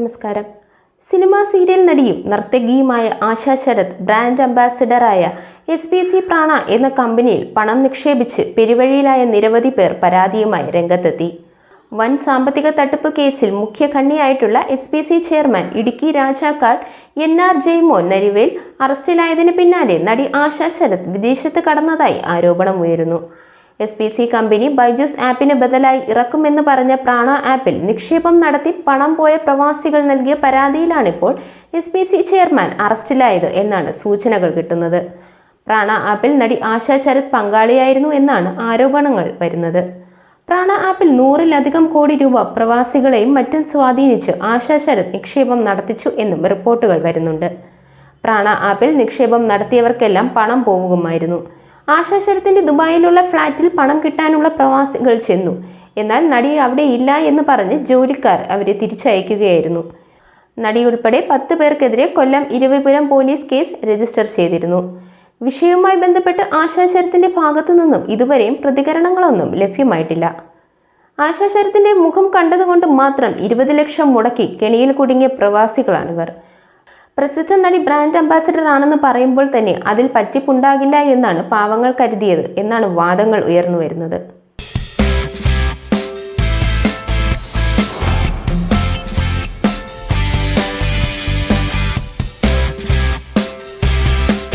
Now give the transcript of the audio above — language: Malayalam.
നമസ്കാരം. സിനിമാ സീരിയൽ നടിയും നർത്തകിയുമായ ആശാ ശരത് ബ്രാൻഡ് അംബാസിഡറായ എസ് പി സി പ്രാണ എന്ന കമ്പനിയിൽ പണം നിക്ഷേപിച്ച് പെരുവഴിയിലായ നിരവധി പേർ പരാതിയുമായി രംഗത്തെത്തി. വൻ സാമ്പത്തിക തട്ടിപ്പ് കേസിൽ മുഖ്യ കണ്ണിയായിട്ടുള്ള S P C chairman Idukki Rajakkad N R Jaimon Narivel അറസ്റ്റിലായതിനു പിന്നാലെ നടി ആശാ ശരത് വിദേശത്ത് കടന്നതായി ആരോപണമുയരുന്നു. S P C company Byju's ആപ്പിന് ബദലായി ഇറക്കുമെന്ന് പറഞ്ഞ പ്രാണ ആപ്പിൽ നിക്ഷേപം നടത്തി പണം പോയ പ്രവാസികൾ നൽകിയ പരാതിയിലാണിപ്പോൾ എസ് പി സി ചെയർമാൻ അറസ്റ്റിലായത് എന്നാണ് സൂചനകൾ കിട്ടുന്നത്. പ്രാണ ആപ്പിൽ നടി ആശാ ശരത് പങ്കാളിയായിരുന്നു എന്നാണ് ആരോപണങ്ങൾ വരുന്നത്. പ്രാണ ആപ്പിൽ നൂറിലധികം കോടി രൂപ പ്രവാസികളെയും മറ്റും സ്വാധീനിച്ച് ആശാ ശരത് നിക്ഷേപം നടത്തിച്ചു എന്നും റിപ്പോർട്ടുകൾ വരുന്നുണ്ട്. പ്രാണ ആപ്പിൽ നിക്ഷേപം നടത്തിയവർക്കെല്ലാം പണം പോകുമായിരുന്നു ആശാശരത്തിന്റെ ദുബായിലുള്ള ഫ്ളാറ്റിൽ പണം കിട്ടാനുള്ള പ്രവാസികൾ ചെന്നു. എന്നാൽ നടി അവിടെ ഇല്ല എന്ന് പറഞ്ഞ് ജോലിക്കാർ അവരെ തിരിച്ചയക്കുകയായിരുന്നു. നടി ഉൾപ്പെടെ പത്ത് പേർക്കെതിരെ Kollam Iruvipuram police case register ചെയ്തിരുന്നു. വിഷയവുമായി ബന്ധപ്പെട്ട് ആശാശരത്തിന്റെ ഭാഗത്തു നിന്നും ഇതുവരെയും പ്രതികരണങ്ങളൊന്നും ലഭ്യമായിട്ടില്ല. ആശാശരത്തിന്റെ മുഖം കണ്ടതുകൊണ്ട് മാത്രം ഇരുപത് ലക്ഷം മുടക്കി കെണിയിൽ കുടുങ്ങിയ പ്രവാസികളാണിവർ. പ്രസിദ്ധ നടി ബ്രാൻഡ് അംബാസിഡർ ആണെന്ന് പറയുമ്പോൾ തന്നെ അതിൽ പറ്റിപ്പുണ്ടാകില്ല എന്നാണ് പാവങ്ങൾ കരുതിയത് എന്നാണ് വാദങ്ങൾ ഉയർന്നു വരുന്നത്.